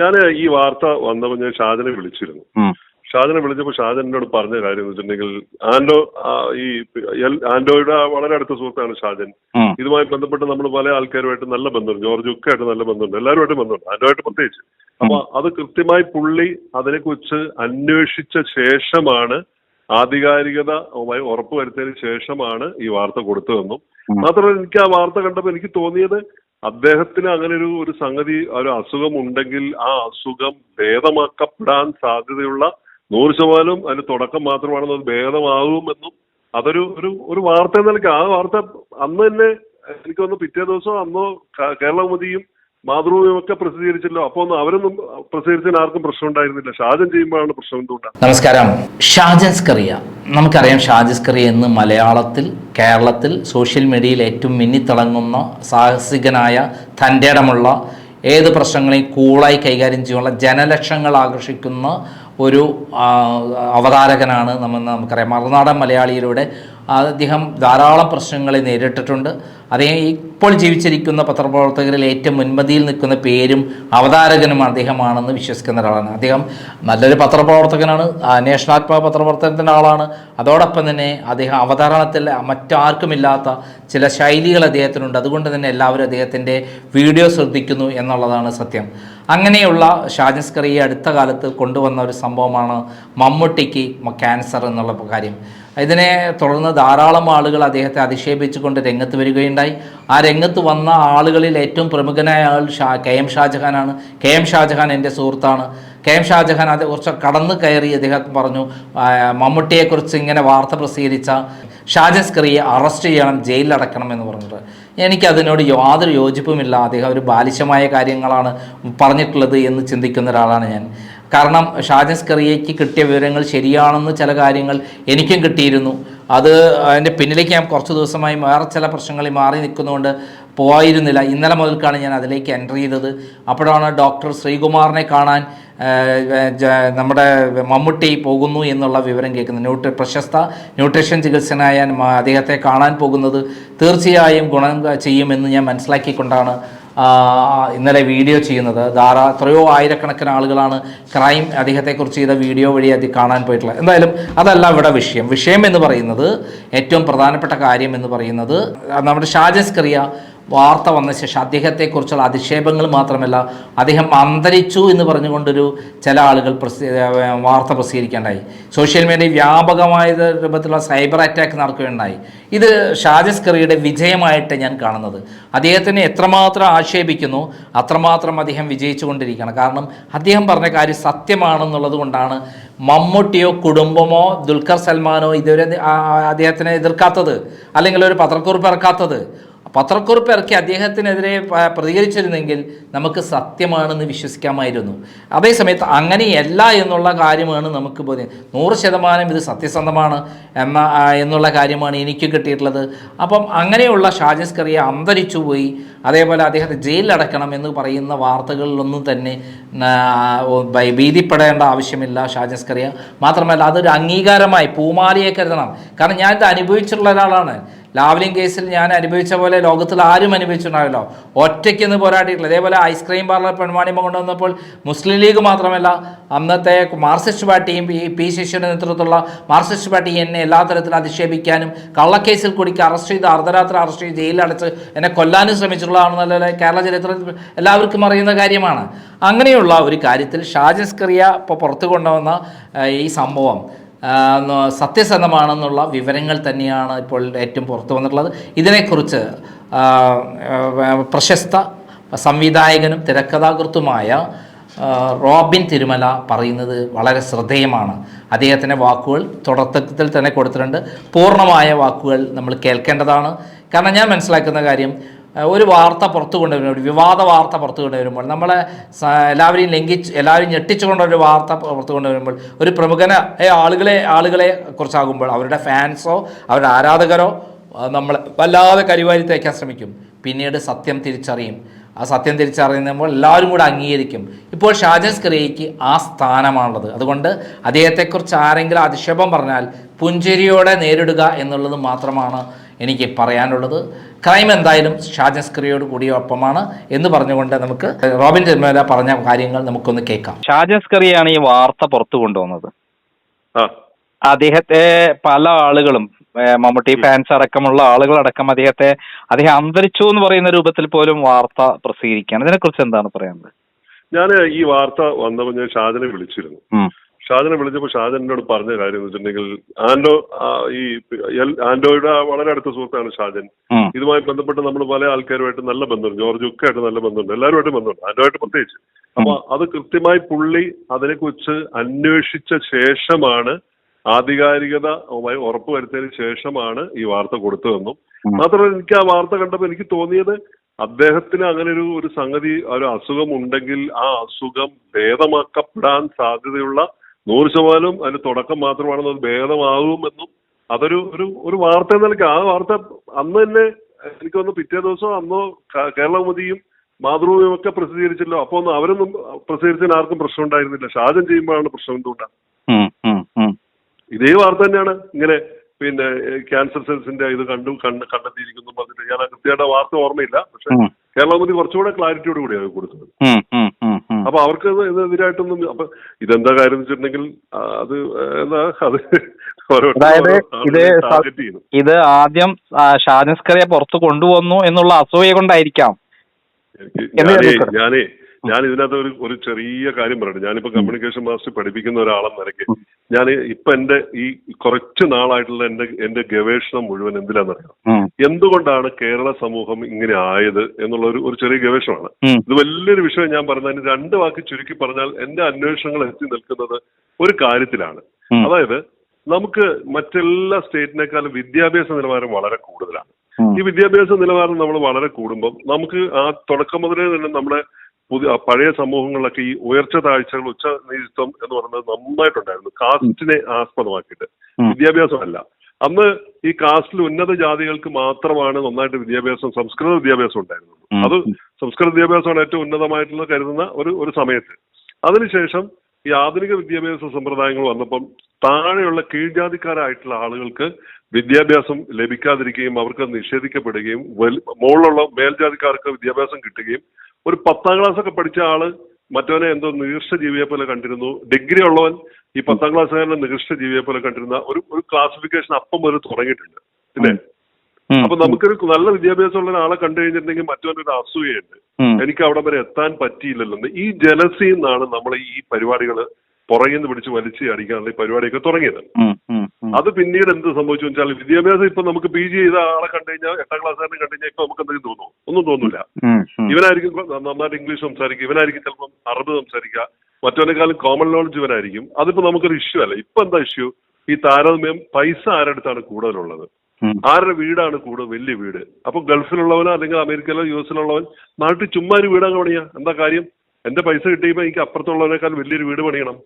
ഞാൻ ഈ വാർത്ത വന്നപ്പോൾ ഞാൻ ഷാജനെ വിളിച്ചിരുന്നു. ഷാജനെ വിളിച്ചപ്പോൾ ഷാജൻ എന്നോട് പറഞ്ഞ കാര്യം എന്ന് വെച്ചിട്ടുണ്ടെങ്കിൽ ആൻഡോ ഈ ആൻഡോയുടെ വളരെ അടുത്ത സുഹൃത്താണ് ഷാജൻ. ഇതുമായി ബന്ധപ്പെട്ട് നമ്മൾ പല ആൾക്കാരുമായിട്ട് നല്ല ബന്ധമുണ്ട്. ജോർജ് ഒക്കെ ആയിട്ട് നല്ല ബന്ധമുണ്ട്. എല്ലാവരുമായിട്ട് ബന്ധമുണ്ട്. ആൻഡോയായിട്ട് പ്രത്യേകിച്ച്. അപ്പൊ അത് കൃത്യമായി പുള്ളി അതിനെക്കുറിച്ച് അന്വേഷിച്ച ശേഷമാണ് ആധികാരികത ഉറപ്പുവരുത്തിയതിനു ശേഷമാണ് ഈ വാർത്ത കൊടുത്തതെന്നും. മാത്രമല്ല എനിക്ക് ആ വാർത്ത കണ്ടപ്പോൾ എനിക്ക് തോന്നിയത് അദ്ദേഹത്തിന് അങ്ങനെ ഒരു ഒരു സംഗതി ഒരു അസുഖം ഉണ്ടെങ്കിൽ ആ അസുഖം ഭേദമാക്കപ്പെടാൻ സാധ്യതയുള്ള നൂറ് ശതമാനം അതിന് തുടക്കം മാത്രമാണെന്ന് അത് ഭേദമാകുമെന്നും അതൊരു ഒരു ഒരു വാർത്ത നിലയ്ക്ക് ആ വാർത്ത അന്ന് തന്നെ എനിക്ക് തോന്നുന്നു പിറ്റേ ദിവസം അന്നോ കേരളമതിയും മാതൃഭൂമിയും ഒക്കെ പ്രസിദ്ധീകരിച്ചല്ലോ. അപ്പൊ ഒന്നും അവരൊന്നും പ്രസിദ്ധീകരിച്ചതിന് ആർക്കും പ്രശ്നം ഉണ്ടായിരുന്നില്ല ഷാജൻ ചെയ്യുമ്പോഴാണ് പ്രശ്നം എന്തുകൊണ്ടാണ്? നമസ്കാരം. ഷാജൻസ് കറിയ നമുക്കറിയാം ഷാജിസ്കറി എന്ന് മലയാളത്തിൽ കേരളത്തിൽ സോഷ്യൽ മീഡിയയിൽ ഏറ്റവും മിന്നിത്തിളങ്ങുന്ന സാഹസികനായ തന്റെ ഇടമുള്ള ഏത് പ്രശ്നങ്ങളെയും കൂളായി കൈകാര്യം ചെയ്യാനുള്ള ജനലക്ഷങ്ങൾ ആകർഷിക്കുന്ന ഒരു അവതാരകനാണ് നമ്മൾ നമുക്കറിയാം. മറുനാടൻ മലയാളിയിലൂടെ അദ്ദേഹം ധാരാളം പ്രശ്നങ്ങളെ നേരിട്ടിട്ടുണ്ട്. അദ്ദേഹം ഇപ്പോൾ ജീവിച്ചിരിക്കുന്ന പത്രപ്രവർത്തകരിൽ ഏറ്റവും മുൻപതിയിൽ നിൽക്കുന്ന പേരും അവതാരകനും അദ്ദേഹമാണെന്ന് വിശ്വസിക്കുന്ന ഒരാളാണ്. അദ്ദേഹം നല്ലൊരു പത്രപ്രവർത്തകനാണ് അന്വേഷണാത്മക പത്രപ്രവർത്തനത്തിന്റെ ആളാണ്. അതോടൊപ്പം തന്നെ അദ്ദേഹം അവതരണത്തിൽ മറ്റാർക്കുമില്ലാത്ത ചില ശൈലികൾ അദ്ദേഹത്തിനുണ്ട്. അതുകൊണ്ട് തന്നെ എല്ലാവരും അദ്ദേഹത്തിന്റെ വീഡിയോ ശ്രദ്ധിക്കുന്നു എന്നുള്ളതാണ് സത്യം. അങ്ങനെയുള്ള ഷാജസ്കറിയെ അടുത്ത കാലത്ത് കൊണ്ടുവന്ന ഒരു സംഭവമാണ് മമ്മൂട്ടിക്ക് ക്യാൻസർ എന്നുള്ള കാര്യം. ഇതിനെ തുടർന്ന് ധാരാളം ആളുകൾ അദ്ദേഹത്തെ അധിക്ഷേപിച്ചുകൊണ്ട് രംഗത്ത് വരികയുണ്ടായി. ആ രംഗത്ത് വന്ന ആളുകളിൽ ഏറ്റവും പ്രമുഖനായ ആൾ ഷാ കെ എം ഷാജഹാനാണ്. കെ എം ഷാജഹാൻ എന്റെ സുഹൃത്താണ്. കെ എം ഷാജഹാൻ അത് കുറച്ച് കടന്നു കയറി അദ്ദേഹം പറഞ്ഞു മമ്മൂട്ടിയെക്കുറിച്ച് ഇങ്ങനെ വാർത്ത പ്രസിദ്ധീകരിച്ച ഷാജസ്കറിയെ അറസ്റ്റ് ചെയ്യണം ജയിലിലടക്കണം എന്ന് പറഞ്ഞിട്ട്. എനിക്കതിനോട് യാതൊരു യോജിപ്പുമില്ല. അദ്ദേഹം ഒരു ബാലിശമായ കാര്യങ്ങളാണ് പറഞ്ഞിട്ടുള്ളത് എന്ന് ചിന്തിക്കുന്ന ഒരാളാണ് ഞാൻ. കാരണം ഷാജസ് കറിയയ്ക്ക് കിട്ടിയ വിവരങ്ങൾ ശരിയാണെന്ന് ചില കാര്യങ്ങൾ എനിക്കും കിട്ടിയിരുന്നു. അത് അതിന്റെ പിന്നിലേക്ക് ഞാൻ കുറച്ച് ദിവസമായി വേറെ ചില പ്രശ്നങ്ങളിൽ മാറി നിൽക്കുന്നതുകൊണ്ട് പോയിരുന്നില്ല ഇന്നലെ മുതൽക്കാണ് ഞാൻ അതിലേക്ക് എന്റർ ചെയ്തത്. അപ്പോഴാണ് ഡോക്ടർ ശ്രീകുമാറിനെ കാണാൻ നമ്മുടെ മമ്മൂട്ടി പോകുന്നു എന്നുള്ള വിവരം കേൾക്കുന്നത്. ന്യൂട്രി പ്രശസ്ത ന്യൂട്രീഷൻ ചികിത്സനായ അദ്ദേഹത്തെ കാണാൻ പോകുന്നത് തീർച്ചയായും ഗുണം ചെയ്യുമെന്ന് ഞാൻ മനസ്സിലാക്കിക്കൊണ്ടാണ് ഇന്നലെ വീഡിയോ ചെയ്യുന്നത്. ധാരാ എത്രയോ ആയിരക്കണക്കിന് ആളുകളാണ് ക്രൈം അദ്ദേഹത്തെക്കുറിച്ച് ചെയ്ത വീഡിയോ വഴി അത് കാണാൻ പോയിട്ടുള്ളത്. എന്തായാലും അതല്ല ഇവിടെ വിഷയം. വിഷയം എന്ന് പറയുന്നത് ഏറ്റവും പ്രധാനപ്പെട്ട കാര്യം എന്ന് പറയുന്നത് നമ്മുടെ ഷാജസ് കറിയ വാർത്ത വന്ന ശേഷം അദ്ദേഹത്തെക്കുറിച്ചുള്ള അധിക്ഷേപങ്ങൾ മാത്രമല്ല അദ്ദേഹം അന്തരിച്ചു എന്ന് പറഞ്ഞുകൊണ്ടൊരു ചില ആളുകൾ പ്രസി വാർത്ത പ്രസിദ്ധീകരിക്കേണ്ടായി സോഷ്യൽ മീഡിയ വ്യാപകമായ രൂപത്തിലുള്ള സൈബർ അറ്റാക്ക് നടക്കുകയുണ്ടായി. ഇത് ഷാജസ് കറിയുടെ വിജയമായിട്ട് ഞാൻ കാണുന്നത്. അദ്ദേഹത്തിനെ എത്രമാത്രം ആക്ഷേപിക്കുന്നു അത്രമാത്രം അദ്ദേഹം വിജയിച്ചു കൊണ്ടിരിക്കുകയാണ് കാരണം അദ്ദേഹം പറഞ്ഞ കാര്യം സത്യമാണെന്നുള്ളത് കൊണ്ടാണ് മമ്മൂട്ടിയോ കുടുംബമോ ദുൽഖർ സൽമാനോ ഇതുവരെ അദ്ദേഹത്തിനെ എതിർക്കാത്തത്. അല്ലെങ്കിൽ ഒരു പത്രക്കുറിപ്പ് ഇറക്കാത്തത്. പത്രക്കുറിപ്പ് ഇറക്കി അദ്ദേഹത്തിനെതിരെ പ്രതികരിച്ചിരുന്നെങ്കിൽ നമുക്ക് സത്യമാണെന്ന് വിശ്വസിക്കാമായിരുന്നു. അതേസമയത്ത് അങ്ങനെയല്ല എന്നുള്ള കാര്യമാണ് നമുക്ക് ബോധ്യം. നൂറ് ശതമാനം ഇത് സത്യസന്ധമാണ് എന്ന എന്നുള്ള കാര്യമാണ് എനിക്ക് കിട്ടിയിട്ടുള്ളത്. അപ്പം അങ്ങനെയുള്ള ഷാജസ് കറിയ അന്തരിച്ചു പോയി. അതേപോലെ അദ്ദേഹത്തെ ജയിലിലടക്കണം എന്ന് പറയുന്ന വാർത്തകളിലൊന്നും തന്നെ ഭീതിപ്പെടേണ്ട ആവശ്യമില്ല ഷാജസ് കറിയ മാത്രമല്ല അതൊരു അംഗീകാരമായി പൂമാലയെ കരുതണം. കാരണം ഞാനിത് അനുഭവിച്ചിട്ടുള്ള ഒരാളാണ്. ലാവ്ലിംഗ് കേസിൽ ഞാൻ അനുഭവിച്ച പോലെ ലോകത്തിൽ ആരും അനുഭവിച്ചിട്ടുണ്ടാവില്ലോ. ഒറ്റയ്ക്ക് നിന്ന് പോരാടിയിട്ടില്ല. അതേപോലെ ഐസ്ക്രീം പാർലർ പെൺവാണിമ കൊണ്ടുവന്നപ്പോൾ മുസ്ലിം ലീഗ് മാത്രമല്ല അന്നത്തെ മാർക്സിസ്റ്റ് പാർട്ടിയും പി ശശിയുടെ നേതൃത്വത്തിലുള്ള മാർക്സിസ്റ്റ് പാർട്ടി എന്നെ എല്ലാ തരത്തിലും അധിക്ഷേപിക്കാനും കള്ളക്കേസിൽ കുടിക്ക് അറസ്റ്റ് ചെയ്ത് അർദ്ധരാത്രി അറസ്റ്റ് ചെയ്ത് ജയിലിലടച്ച് എന്നെ കൊല്ലാനും ശ്രമിച്ചിട്ടുള്ളതാണെന്നല്ല കേരള ചരിത്രത്തിൽ എല്ലാവർക്കും അറിയുന്ന കാര്യമാണ്. അങ്ങനെയുള്ള ഒരു കാര്യത്തിൽ ഷാജസ്കറിയ ഇപ്പോൾ പുറത്തു കൊണ്ടുവന്ന ഈ സംഭവം. സത്യസന്ധമാണെന്നുള്ള വിവരങ്ങൾ തന്നെയാണ് ഇപ്പോൾ ഏറ്റവും പുറത്തു വന്നിട്ടുള്ളത്. ഇതിനെക്കുറിച്ച് പ്രശസ്ത സംവിധായകനും തിരക്കഥാകൃത്തുമായ റോബിൻ തിരുമല പറയുന്നത് വളരെ ശ്രദ്ധേയമാണ്. അദ്ദേഹത്തിന്റെ വാക്കുകൾ തുടക്കത്തിൽ തന്നെ കൊടുത്തിട്ടുണ്ട്. പൂർണമായ വാക്കുകൾ നമ്മൾ കേൾക്കേണ്ടതാണ്. കാരണം ഞാൻ മനസ്സിലാക്കുന്ന കാര്യം ഒരു വാർത്ത പുറത്തു കൊണ്ടുവരുമ്പോൾ ഒരു വിവാദ വാർത്ത പുറത്തു കൊണ്ടുവരുമ്പോൾ നമ്മളെ എല്ലാവരെയും ലംഘിച്ച് എല്ലാവരും ഞെട്ടിച്ചുകൊണ്ട് ഒരു വാർത്ത പുറത്തു കൊണ്ടുവരുമ്പോൾ ഒരു പ്രമുഖന ആളുകളെ ആളുകളെ കുറിച്ചാകുമ്പോൾ അവരുടെ ഫാൻസോ അവരുടെ ആരാധകരോ നമ്മൾ വല്ലാതെ കരിവാരി തേക്കാൻ ശ്രമിക്കും. പിന്നീട് സത്യം തിരിച്ചറിയും. ആ സത്യം തിരിച്ചറിയുമ്പോൾ എല്ലാവരും കൂടെ അംഗീകരിക്കും. ഇപ്പോൾ ഷാജസ് ക്രിയയ്ക്ക് ആ സ്ഥാനമാണുള്ളത്. അതുകൊണ്ട് അദ്ദേഹത്തെക്കുറിച്ച് ആരെങ്കിലും അധിക്ഷേപം പറഞ്ഞാൽ പുഞ്ചിരിയോടെ നേരിടുക എന്നുള്ളത് മാത്രമാണ് എനിക്ക് പറയാനുള്ളത്. ക്രൈം എന്തായാലും ഷാജസ്ക്രിയോട് കൂടിയ കൂടി ഒപ്പമാണ് എന്ന് പറഞ്ഞുകൊണ്ട് നമുക്ക് റോബിൻ ജന്മല പറഞ്ഞ കാര്യങ്ങൾ നമുക്കൊന്ന് കേൾക്കാം. ഷാജസ്ക്രിയാണ് ഈ വാർത്ത പുറത്തു കൊണ്ടുവന്നത്. അദ്ദേഹത്തെ പല ആളുകളും മമ്മൂട്ടി ഫാൻസ് അടക്കമുള്ള ആളുകളടക്കം അദ്ദേഹത്തെ അദ്ദേഹം അന്തരിച്ചു എന്ന് പറയുന്ന രൂപത്തിൽ പോലും വാർത്ത പ്രസിദ്ധീകരിക്കുകയാണ്. ഇതിനെക്കുറിച്ച് എന്താണ് പറയുന്നത് ഞാൻ ഈ വാർത്ത വന്നപ്പോൾ ഞാൻ ഷാജനെ വിളിച്ചിരുന്നു. ഷാജനെ വിളിച്ചപ്പോൾ ഷാജൻ എന്നോട് പറഞ്ഞ കാര്യം എന്ന് വെച്ചിട്ടുണ്ടെങ്കിൽ ആൻഡോ ഈ ആൻഡോയുടെ വളരെ അടുത്ത സുഹൃത്താണ് ഷാജൻ. ഇതുമായി ബന്ധപ്പെട്ട് നമ്മൾ പല ആൾക്കാരുമായിട്ട് നല്ല ബന്ധമുണ്ട്. ജോർജ് ഒക്കെ ആയിട്ട് നല്ല ബന്ധമുണ്ട്. എല്ലാവരുമായിട്ട് ബന്ധമുണ്ട്. ആൻഡോയായിട്ട് പ്രത്യേകിച്ച്. അപ്പൊ അത് കൃത്യമായി പുള്ളി അതിനെക്കുറിച്ച് അന്വേഷിച്ച ശേഷമാണ് ആധികാരികത ഉറപ്പുവരുത്തിയതിനു ശേഷമാണ് ഈ വാർത്ത കൊടുത്തതെന്നും മാത്രമല്ല എനിക്ക് ആ വാർത്ത കണ്ടപ്പോൾ എനിക്ക് തോന്നിയത് അദ്ദേഹത്തിന് അങ്ങനെ ഒരു ഒരു സംഗതി ഒരു അസുഖം ഉണ്ടെങ്കിൽ ആ അസുഖം ഭേദമാക്കപ്പെടാൻ സാധ്യതയുള്ള നൂറ് ശതമാനം അതിന് തുടക്കം മാത്രമാണെന്ന് അത് ഭേദമാകുമെന്നും അതൊരു ഒരു ഒരു വാർത്ത നിലയ്ക്ക് ആ വാർത്ത അന്ന് തന്നെ എനിക്ക് തോന്നുന്നു പിറ്റേ ദിവസം അന്നോ കേരളമതിയും മാതൃഭൂമിയും ഒക്കെ പ്രസിദ്ധീകരിച്ചല്ലോ. അപ്പൊ ഒന്നും അവരൊന്നും പ്രസിദ്ധീകരിച്ചതിന് ആർക്കും പ്രശ്നം ഉണ്ടായിരുന്നില്ല. ഷാജൻ ചെയ്യുമ്പോഴാണ് പ്രശ്നം എന്തുകൊണ്ടാണ്. ഇതേ വാർത്ത തന്നെയാണ് ഇങ്ങനെ പിന്നെ ക്യാൻസർ സെൽസിന്റെ ഇത് കണ്ടു കണ്ട് കണ്ടെത്തിയിരിക്കുന്നു. പറഞ്ഞിട്ട് ഞാൻ കൃത്യമായിട്ട് വാർത്ത ഓർമ്മയില്ല. പക്ഷെ ഉം. കേരളമതി കുറച്ചുകൂടെ ക്ലാരിറ്റിയോട് കൂടിയാണ് കൊടുക്കുന്നത്. അപ്പൊ അവർക്ക് എതിരായിട്ടൊന്നും അപ്പൊ ഇതെന്താ കാര്യം എന്ന് വെച്ചിട്ടുണ്ടെങ്കിൽ അത് എന്താ അത് അതായത് ഇത് ഇത് ആദ്യം ഷാനിസ്കറിയെ പുറത്ത് കൊണ്ടുവന്നു എന്നുള്ള അസൂയ കൊണ്ടായിരിക്കാം. ഞാനേ ഞാൻ ഇതിനകത്ത് ഒരു ഒരു ചെറിയ കാര്യം പറയട്ടെ. ഞാനിപ്പോ കമ്മ്യൂണിക്കേഷൻ മാസ്റ്റർ പഠിപ്പിക്കുന്ന ഒരാളെന്ന നിലയ്ക്ക് ഞാൻ ഇപ്പൊ എന്റെ ഈ കുറച്ച് നാളായിട്ടുള്ള എന്റെ എന്റെ ഗവേഷണം മുഴുവൻ എന്തിലാണെന്നറിയാം എന്തുകൊണ്ടാണ് കേരള സമൂഹം ഇങ്ങനെ ആയത് എന്നുള്ള ഒരു ഒരു ചെറിയ ഗവേഷണമാണ്. ഇത് വലിയൊരു വിഷയം ഞാൻ പറഞ്ഞതിന് രണ്ട് വാക്ക് ചുരുക്കി പറഞ്ഞാൽ എന്റെ അന്വേഷണങ്ങൾ എത്തി നിൽക്കുന്നത് ഒരു കാര്യത്തിലാണ്. അതായത് നമുക്ക് മറ്റെല്ലാ സ്റ്റേറ്റിനേക്കാളും വിദ്യാഭ്യാസ നിലവാരം വളരെ കൂടുതലാണ്. ഈ വിദ്യാഭ്യാസ നിലവാരം നമ്മൾ വളരെ കൂടുമ്പം നമുക്ക് ആ തുടക്കം മുതലേ തന്നെ നമ്മുടെ പുതിയ പഴയ സമൂഹങ്ങളിലൊക്കെ ഈ ഉയർച്ച താഴ്ചകൾ ഉച്ച നേതൃത്വം എന്ന് പറയുന്നത് നന്നായിട്ടുണ്ടായിരുന്നു. കാസ്റ്റിനെ ആസ്പദമാക്കിയിട്ട്. വിദ്യാഭ്യാസമല്ല. അന്ന് ഈ കാസ്റ്റിൽ ഉന്നത ജാതികൾക്ക് മാത്രമാണ് നന്നായിട്ട് വിദ്യാഭ്യാസം സംസ്കൃത വിദ്യാഭ്യാസം ഉണ്ടായിരുന്നത് അത് സംസ്കൃത വിദ്യാഭ്യാസമാണ് ഏറ്റവും ഉന്നതമായിട്ടുള്ള കരുതുന്ന ഒരു ഒരു സമയത്ത്. അതിനുശേഷം ഈ ആധുനിക വിദ്യാഭ്യാസ സമ്പ്രദായങ്ങൾ വന്നപ്പം താഴെയുള്ള കീഴ്ജാതിക്കാരായിട്ടുള്ള ആളുകൾക്ക് വിദ്യാഭ്യാസം ലഭിക്കാതിരിക്കുകയും അവർക്ക് നിഷേധിക്കപ്പെടുകയും മുകളിലുള്ള മേൽജാതിക്കാർക്ക് വിദ്യാഭ്യാസം കിട്ടുകയും ഒരു പത്താം ക്ലാസ് ഒക്കെ പഠിച്ച ആൾ മറ്റവനെ എന്തോ നികൃഷ്ട ജീവിയെ പോലെ കണ്ടിരുന്നു. ഡിഗ്രി ഉള്ളവൻ ഈ പത്താം ക്ലാസ്സുകാരനെ നികൃഷ്ട ജീവിയെ പോലെ കണ്ടിരുന്ന ഒരു ഒരു ക്ലാസിഫിക്കേഷൻ അപ്പം മുതൽ തുടങ്ങിയിട്ടുണ്ട്. പിന്നെ അപ്പൊ നമുക്കൊരു നല്ല വിദ്യാഭ്യാസം വിദ്യാഭ്യാസമുള്ള ഒരാളെ കണ്ടു കഴിഞ്ഞിട്ടുണ്ടെങ്കിൽ മറ്റൊരു അസൂയുണ്ട് എനിക്ക് അവിടെ വരെ എത്താൻ പറ്റിയില്ലല്ലോ ഈ ജലസിന്നാണ് നമ്മൾ ഈ പരിപാടികൾ പുറകിൽ നിന്ന് പിടിച്ച് വലിച്ച് അടിക്കാനുള്ള ഈ പരിപാടിയൊക്കെ തുടങ്ങിയത്. അത് പിന്നീട് എന്ത് സംഭവിച്ചു വെച്ചാൽ വിദ്യാഭ്യാസം ഇപ്പൊ നമുക്ക് പി ജി ചെയ്ത ആളെ കണ്ടു കഴിഞ്ഞാൽ എട്ടാം ക്ലാസ്സുകാരനെ കണ്ടു കഴിഞ്ഞാൽ ഇപ്പൊ നമുക്ക് എന്തെങ്കിലും തോന്നുന്നു ഒന്നും തോന്നില്ല. ഇവനായിരിക്കും നന്നായിട്ട് ഇംഗ്ലീഷ് സംസാരിക്കുക ഇവനായിരിക്കും ചിലപ്പം അറബ് സംസാരിക്കുക. മറ്റവനേക്കാളും കോമൺ നോളജ് ഇവനായിരിക്കും. അതിപ്പോ നമുക്കൊരു ഇഷ്യൂ അല്ല. ഇപ്പൊ എന്താ ഇഷ്യൂ ഈ താരതമ്യം പൈസ ആരുടെ അടുത്താണ് കൂടുതലുള്ളത്. ആരുടെ വീടാണ് കൂടുതൽ വലിയ വീട്? അപ്പൊ ഗൾഫിലുള്ളവനോ അല്ലെങ്കിൽ അമേരിക്കയിലോ യു എസിലുള്ളവൻ നാട്ടിൽ ചുമ്മാ ഒരു വീടാണ് പണിയാ എന്താ കാര്യം? എന്റെ പൈസ കിട്ടിയപ്പോ എനിക്ക് അപ്പുറത്തുള്ളവരെക്കാൾ വലിയൊരു വീട് പണിയണം.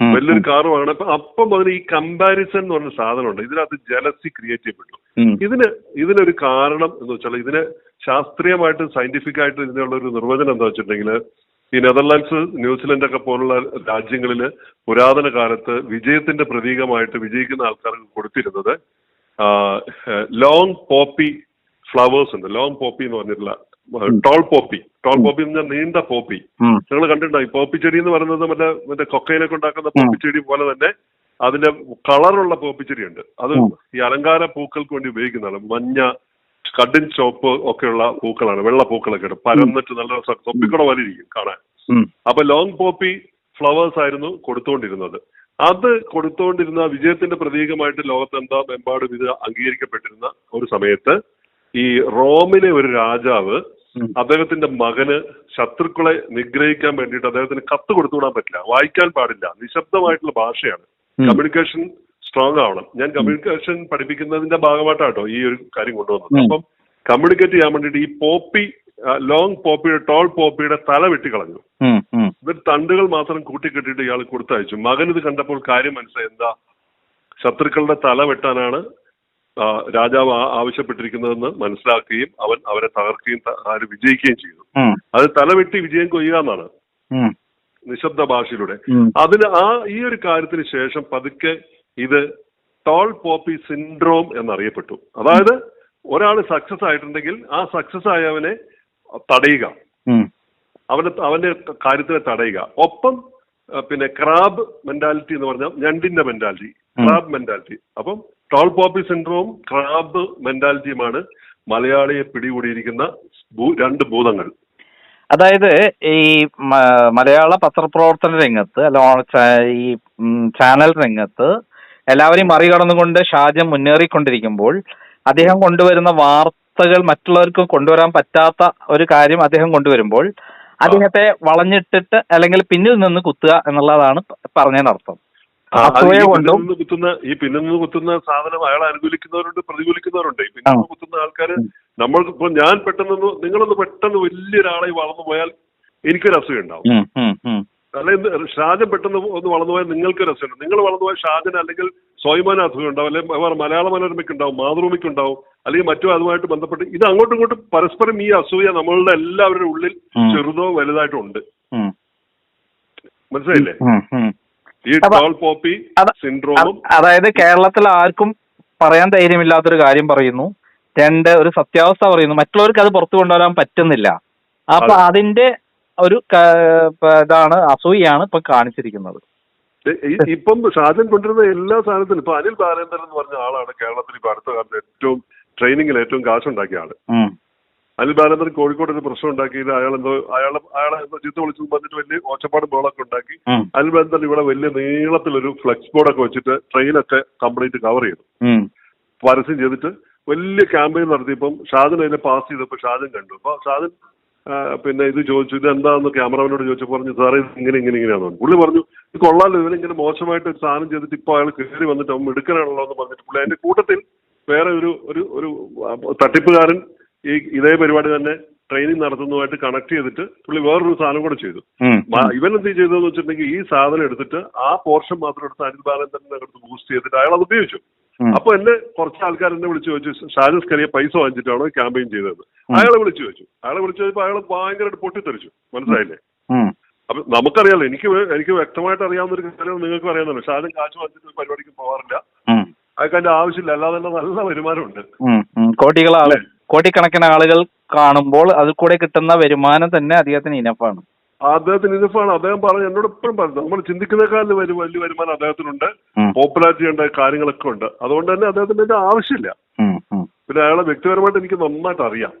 വലിയൊരു കാർ വാങ്ങണം. അപ്പൊ അപ്പം അതിന് ഈ കമ്പാരിസൺ എന്ന് പറഞ്ഞ സാധനമുണ്ട്. ഇതിനകത്ത് ജലസി ക്രിയേറ്റ് ചെയ്യപ്പെട്ടു. ഇതിന് ഇതിനൊരു കാരണം എന്ന് വെച്ചാൽ ഇതിന് ശാസ്ത്രീയമായിട്ട് സയന്റിഫിക് ആയിട്ട് ഇതിനുള്ള ഒരു നിർവചനം എന്താ വെച്ചിട്ടുണ്ടെങ്കിൽ ഈ നെതർലാൻഡ്സ് ന്യൂസിലൻഡ് ഒക്കെ പോലുള്ള രാജ്യങ്ങളിൽ പുരാതന കാലത്ത് വിജയത്തിന്റെ പ്രതീകമായിട്ട് വിജയിക്കുന്ന ആൾക്കാർക്ക് കൊടുത്തിരുന്നത് ലോങ് പോപ്പി ഫ്ലവേഴ്സ് ഉണ്ട്. ലോങ് പോപ്പി എന്ന് പറഞ്ഞിട്ടുള്ള ടോൾ പോപ്പി ടോൾ പോപ്പി എന്ന് പറഞ്ഞാൽ നീണ്ട പോപ്പി. നിങ്ങൾ കണ്ടിട്ടുണ്ടോ? ഈ പോപ്പി ചെടി എന്ന് പറയുന്നത് മറ്റേ മറ്റേ കൊക്കയിലൊക്കെ ഉണ്ടാക്കുന്ന പോപ്പി ചെടി പോലെ തന്നെ അതിന്റെ കളറുള്ള പോപ്പി ചെടിയുണ്ട് അത് ഈ അലങ്കാര പൂക്കൾക്ക് വേണ്ടി ഉപയോഗിക്കുന്നതാണ് മഞ്ഞ കടും ചോപ്പ് ഒക്കെയുള്ള പൂക്കളാണ്. വെള്ള പൂക്കളൊക്കെ ഉണ്ട് പരന്നിട്ട് നല്ല തൊപ്പിക്കുട പോലെ ഇരിക്കും കാണാൻ. അപ്പൊ ലോങ് പോപ്പി ഫ്ലവേഴ്സ് ആയിരുന്നു കൊടുത്തുകൊണ്ടിരുന്നത് അത് കൊടുത്തുകൊണ്ടിരുന്ന വിജയത്തിന്റെ പ്രതീകമായിട്ട് ലോകത്തെന്താ എമ്പാടും ഇത് അംഗീകരിക്കപ്പെട്ടിരുന്ന ഒരു സമയത്ത് ഈ റോമിലെ ഒരു രാജാവ്. അദ്ദേഹത്തിന്റെ മകന് ശത്രുക്കളെ നിഗ്രഹിക്കാൻ വേണ്ടിയിട്ട് അദ്ദേഹത്തിന് കത്ത് കൊടുത്തുവിടാൻ പറ്റില്ല. വായിക്കാൻ പാടില്ല. നിശബ്ദമായിട്ടുള്ള ഭാഷയാണ്. കമ്മ്യൂണിക്കേഷൻ സ്ട്രോങ് ആവണം. ഞാൻ കമ്മ്യൂണിക്കേഷൻ പഠിപ്പിക്കുന്നതിന്റെ ഭാഗമായിട്ടാട്ടോ ഈ ഒരു കാര്യം കൊണ്ടുവന്നത്. അപ്പം കമ്മ്യൂണിക്കേറ്റ് ചെയ്യാൻ വേണ്ടിയിട്ട് ഈ പോപ്പി ലോങ് പോപ്പിയുടെ ടോൾ പോപ്പിയുടെ തല വെട്ടിക്കളഞ്ഞു. ഇവർ തണ്ടുകൾ മാത്രം കൂട്ടിക്കെട്ടിയിട്ട് ഇയാൾ കൊടുത്തയച്ചു. മകൻ ഇത് കണ്ടപ്പോൾ കാര്യം മനസ്സിലായി. എന്താ? ശത്രുക്കളുടെ തല വെട്ടാനാണ് രാജാവ് ആവശ്യപ്പെട്ടിരിക്കുന്നതെന്ന് മനസ്സിലാക്കുകയും അവൻ അവരെ തകർക്കുകയും ആര് വിജയിക്കുകയും ചെയ്തു. അത് തലവെട്ടി വിജയം കൊയ്യുക എന്നാണ്. നിശബ്ദ ഭാഷയിലൂടെ. അതിന് ആ ഈ ഒരു കാര്യത്തിന് ശേഷം പതുക്കെ ഇത് ടോൾ പോപ്പി സിൻഡ്രോം എന്നറിയപ്പെട്ടു. അതായത് ഒരാൾ സക്സസ് ആയിട്ടുണ്ടെങ്കിൽ ആ സക്സസ് ആയവനെ തടയുക. അവനെ അവന്റെ അവന്റെ കാര്യത്തിനെ തടയുക. ഒപ്പം പിന്നെ ക്രാബ് മെന്റാലിറ്റി എന്ന് പറഞ്ഞാൽ ഞണ്ടിന്റെ മെന്റാലിറ്റി. Crab mentality. അപ്പം ടോൾ പോപ്പി സിൻഡ്രോം ക്രാബ് മെന്റാലിറ്റിയുമാണ് മലയാളിയെ പിടികൂടിയിരിക്കുന്ന രണ്ട് ഭൂതങ്ങൾ. അതായത് ഈ മലയാള പത്രപ്രവർത്തന രംഗത്ത് അല്ല ഈ ചാനൽ രംഗത്ത് എല്ലാവരെയും മറികടന്നുകൊണ്ട് ഷാജം മുന്നേറിക്കൊണ്ടിരിക്കുമ്പോൾ അദ്ദേഹം കൊണ്ടുവരുന്ന വാർത്തകൾ മറ്റുള്ളവർക്ക് കൊണ്ടുവരാൻ പറ്റാത്ത ഒരു കാര്യം അദ്ദേഹം കൊണ്ടുവരുമ്പോൾ അദ്ദേഹത്തെ വളഞ്ഞിട്ടിട്ട് അല്ലെങ്കിൽ പിന്നിൽ നിന്ന് കുത്തുക എന്നുള്ളതാണ് പറഞ്ഞതിനർത്ഥം. പിന്നിൽ കുത്തുന്ന ഈ പിന്നിൽ നിന്ന് കുത്തുന്ന സാധനം അയാളെ അനുകൂലിക്കുന്നവരുണ്ട് പ്രതികൂലിക്കുന്നവരുണ്ട്. ഈ പിന്നിൽ നിന്ന്. കുത്തുന്ന ആൾക്കാര് നമ്മൾ ഇപ്പൊ ഞാൻ പെട്ടെന്ന് നിങ്ങളൊന്ന് പെട്ടെന്ന് വലിയൊരാളായി വളർന്നു പോയാൽ എനിക്കൊരു അസൂയ ഉണ്ടാവും. അല്ലെങ്കിൽ ഷാജൻ പെട്ടെന്ന് ഒന്ന് വളർന്നു പോയാൽ നിങ്ങൾക്ക് രസമുണ്ട് നിങ്ങൾ വളർന്നു പോയാൽ ഷാജൻ അല്ലെങ്കിൽ സ്വയമാന അസുഖം ഉണ്ടാവും അല്ലെങ്കിൽ മലയാള മനോരമയ്ക്ക് ഉണ്ടാവും മാതൃഭൂമിക്ക് ഉണ്ടാവും അല്ലെങ്കിൽ മറ്റു അതുമായിട്ട് ബന്ധപ്പെട്ട് ഇത് അങ്ങോട്ടും ഇങ്ങോട്ടും പരസ്പരം ഈ അസൂയ നമ്മളുടെ എല്ലാവരുടെ ഉള്ളിൽ ചെറുതോ വലുതായിട്ടോ ഉണ്ട് ഉം, മനസ്സിലായില്ലേ. ഈ ടോൾ പോപ്പി സിൻഡ്രോമും അതായത് കേരളത്തിൽ ആർക്കും പറയാൻ ധൈര്യമില്ലാത്തൊരു കാര്യം പറയുന്നു. രണ്ട് ഒരു സത്യാവസ്ഥ പറയുന്നു. മറ്റുള്ളവർക്ക് അത് പുറത്തു കൊണ്ടുവരാൻ പറ്റുന്നില്ല. അപ്പൊ അതിന്റെ ഒരു ഇതാണ് അസൂയാണ് ഇപ്പൊ കാണിച്ചിരിക്കുന്നത്. ഇപ്പം ഷാജൻ കൊണ്ടിരുന്ന എല്ലാ സാധനത്തിലും ഇപ്പൊ അനിൽ ബാലേന്ദ്രൻ എന്ന് പറഞ്ഞ ആളാണ് കേരളത്തിൽ ഇപ്പൊ അടുത്ത കാലത്ത് ഏറ്റവും ട്രെയിനിങ്ങിൽ ഏറ്റവും കാശുണ്ടാക്കിയ ആൾ. അനിൽ ബാലേന്ദ്രൻ കോഴിക്കോട് ഒരു പ്രശ്നം ഉണ്ടാക്കിയത് അയാൾ എന്തോ അയാൾ അയാളെ എന്തോ ചീത്ത വിളിച്ചു പറഞ്ഞിട്ട് വലിയ ഓച്ചപ്പാടും ബോളൊക്കെ ഉണ്ടാക്കി. അനിൽ ബാലേന്ദ്രൻ ഇവിടെ വലിയ നീളത്തിലൊരു ഫ്ലെക്സ് ബോർഡൊക്കെ വെച്ചിട്ട് ട്രെയിനൊക്കെ കംപ്ലീറ്റ് കവർ ചെയ്തു. പരസ്യം ചെയ്തിട്ട് വലിയ ക്യാമ്പയിൻ നടത്തിയപ്പം ഷാജൻ അതിനെ പാസ് ചെയ്തപ്പോൾ ഷാജൻ കണ്ടു. അപ്പൊ ഷാജൻ പിന്നെ ഇത് ചോദിച്ചു ഇത് എന്താന്ന് ക്യാമറമാനോട് ചോദിച്ചു പറഞ്ഞു സാറേ ഇത് ഇങ്ങനെ ഇങ്ങനെ പറഞ്ഞു. പുള്ളി പറഞ്ഞു ഇത് കൊള്ളാലോ ഇവനിങ്ങനെ മോശമായിട്ട് ഒരു സാധനം ചെയ്തിട്ട് ഇപ്പൊ അയാൾ കയറി വന്നിട്ട് അവൻ എടുക്കാനാണല്ലോ എന്ന് പറഞ്ഞിട്ട് പുള്ളി അതിന്റെ കൂട്ടത്തിൽ വേറെ ഒരു ഒരു ഒരു തട്ടിപ്പുകാരൻ ഈ ഇതേ പരിപാടി തന്നെ ട്രെയിനിങ് നടത്തുന്നതുമായിട്ട് കണക്ട് ചെയ്തിട്ട് പുള്ളി വേറൊരു സാധനം കൂടെ ചെയ്തു. ഇവൻ എന്ത് ചെയ്തതെന്ന് വെച്ചിട്ടുണ്ടെങ്കിൽ ഈ സാധനം എടുത്തിട്ട് ആ പോർഷൻ മാത്രം എടുത്ത് അനിൽ ബാലചന്ദ്രനെ എടുത്ത് ബൂസ്റ്റ് ചെയ്തിട്ട് അയാൾ അത് ഉപയോഗിച്ചു. അപ്പൊ എന്നെ കുറച്ച് ആൾക്കാർ എന്നെ വിളിച്ചു ചോദിച്ചു ഷാജസ് കരിയ പൈസ വാങ്ങിച്ചിട്ടാണോ ക്യാമ്പയിൻ ചെയ്തത് അയാളെ വിളിച്ചു ചോദിച്ചു. അയാളെ വിളിച്ചു ചോദിച്ചപ്പോൾ അയാൾ ഭയങ്കരമായിട്ട് പൊട്ടിത്തെറിച്ചു. മനസ്സിലായില്ലേ? അപ്പൊ നമുക്കറിയാലോ എനിക്ക് എനിക്ക് വ്യക്തമായിട്ട് അറിയാവുന്ന ഒരു കാര്യം നിങ്ങൾക്ക് അറിയാമല്ലോ ഷാജൻ കാശ് വാങ്ങിച്ചിട്ട് പരിപാടിക്ക് പോകാറില്ല ഉം, അയാൾക്ക് അതിന്റെ ആവശ്യമില്ല. അല്ലാതെ നല്ല വരുമാനമുണ്ട്. ആൾ കോടിക്കണക്കിന് ആളുകൾ കാണുമ്പോൾ അതിൽ കൂടെ കിട്ടുന്ന വരുമാനം തന്നെ അദ്ദേഹത്തിന് ഇനഫാണ് അദ്ദേഹത്തിന് ഇനഫാണ് അദ്ദേഹം പറഞ്ഞു എന്നോട് എപ്പോഴും പറഞ്ഞു നമ്മൾ ചിന്തിക്കുന്നേക്കാളും വലിയ വലിയ വരുമാനം അദ്ദേഹത്തിനുണ്ട്. പോപ്പുലാരിറ്റി ഉണ്ട് കാര്യങ്ങളൊക്കെ ഉണ്ട്. അതുകൊണ്ട് തന്നെ അദ്ദേഹത്തിന് അതിന്റെ ആവശ്യമില്ല. പിന്നെ അയാളെ വ്യക്തിപരമായിട്ട് എനിക്ക് നന്നായിട്ട് അറിയാം.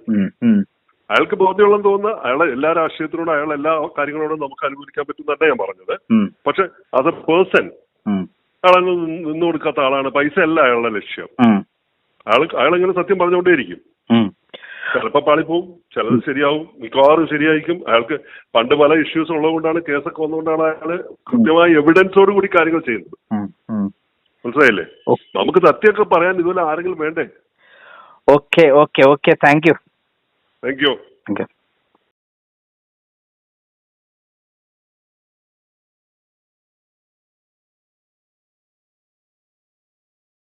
അയാൾക്ക് ബോധ്യമുള്ളെന്ന് തോന്നുന്ന അയാളെ എല്ലാ രാഷ്ട്രീയത്തിനോടും അയാൾ എല്ലാ കാര്യങ്ങളോടും നമുക്ക് അനുകൂലിക്കാൻ പറ്റും തന്നെ ഞാൻ പറഞ്ഞത്. പക്ഷെ അത് പേഴ്സൺ അയാളെ നിന്ന് കൊടുക്കാത്ത ആളാണ്. പൈസ അല്ല അയാളുടെ ലക്ഷ്യം. അയാൾ അയാളിങ്ങനെ സത്യം പറഞ്ഞുകൊണ്ടേയിരിക്കും. ചിലപ്പോ ചിലപ്പോൾ പാളിപ്പോവും ചിലത് ശരിയാവും മിക്കവാറും ശരിയായിരിക്കും. അയാൾക്ക് പണ്ട് പല ഇഷ്യൂസ് ഉള്ളതുകൊണ്ടാണ് കേസൊക്കെ വന്നുകൊണ്ടാണ് അയാൾ കൃത്യമായ എവിഡൻസോട് കൂടി കാര്യങ്ങൾ ചെയ്യുന്നത്. മനസ്സിലായില്ലേ? നമുക്ക് സത്യമൊക്കെ പറയാൻ ഇതുപോലെ ആരെങ്കിലും വേണ്ടേ? Okay okay okay. Thank you. Thank you.